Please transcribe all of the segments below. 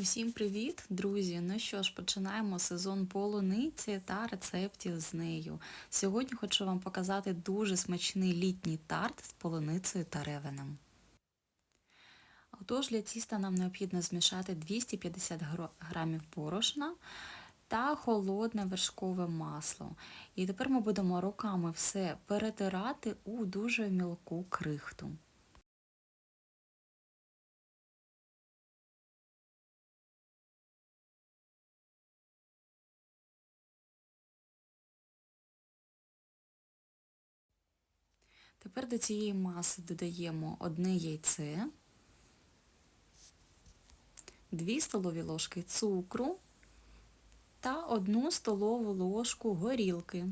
Усім привіт, друзі! Ну що ж, починаємо сезон полуниці та рецептів з нею. Сьогодні хочу вам показати дуже смачний літній тарт з полуницею та ревеном. Отож, для тіста нам необхідно змішати 250 грамів борошна та холодне вершкове масло. І тепер ми будемо руками все перетирати у дуже мілку крихту. Тепер до цієї маси додаємо одне яйце, 2 столові ложки цукру та 1 столову ложку горілки.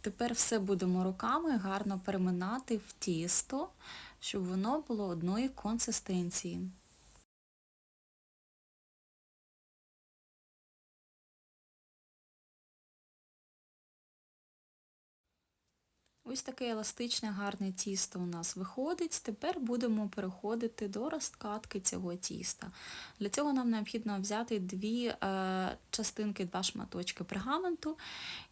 Тепер все будемо руками гарно переминати в тісто, щоб воно було одної консистенції. Ось таке еластичне гарне тісто у нас виходить. Тепер будемо переходити до розкатки цього тіста. Для цього нам необхідно взяти дві е, частинки, два шматочки пергаменту,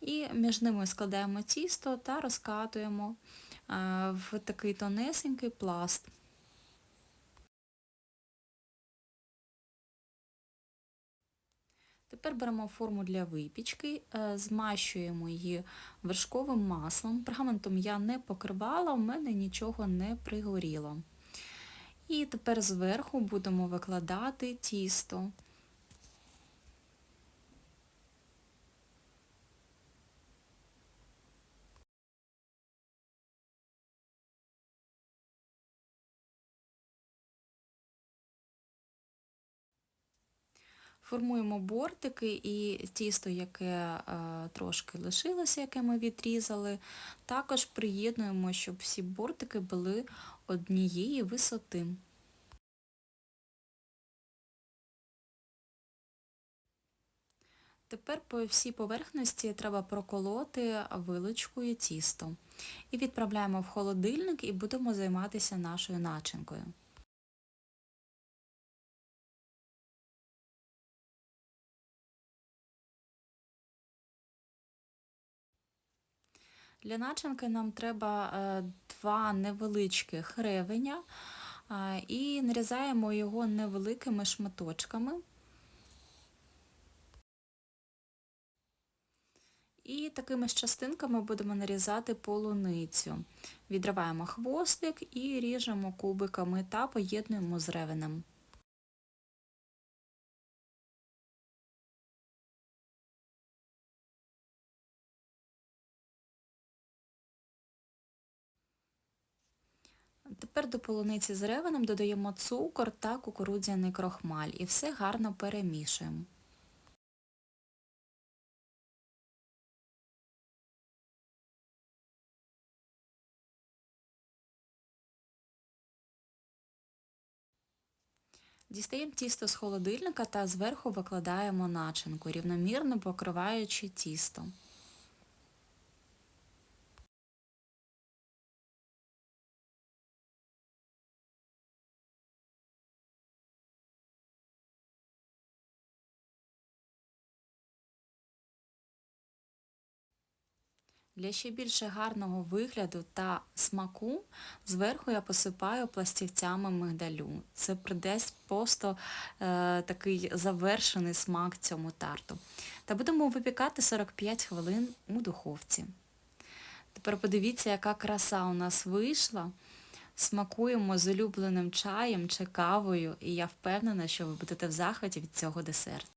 і між ними складаємо тісто та розкатуємо е, в такий тонесенький пласт. Тепер беремо форму для випічки, е, змащуємо її вершковим маслом. Пергаментом я не покривала, в мене нічого не пригоріло. І тепер зверху будемо викладати тісто. Формуємо бортики і тісто, яке е, трошки лишилося, яке ми відрізали, також приєднуємо, щоб всі бортики були однієї висоти. Тепер по всій поверхності треба проколоти вилочкою тісто. І відправляємо в холодильник і будемо займатися нашою начинкою. Для начинки нам треба е, два невеличких ревеня і нарізаємо його невеликими шматочками. І такими ж частинками будемо нарізати полуницю. Відриваємо хвостик і ріжемо кубиками та поєднуємо з ревенем. Тепер до полуниці з ревеном додаємо цукор та кукурудзяний крохмаль і все гарно перемішуємо. Дістаємо тісто з холодильника та зверху викладаємо начинку, рівномірно покриваючи тісто. Для ще більше гарного вигляду та смаку зверху я посипаю пластівцями мигдалю. Це придасть просто е, такий завершений смак цьому тарту. Та будемо випікати 45 хвилин у духовці. Тепер подивіться, яка краса у нас вийшла. Смакуємо з улюбленим чаєм чи кавою, і я впевнена, що ви будете в захваті від цього десерту.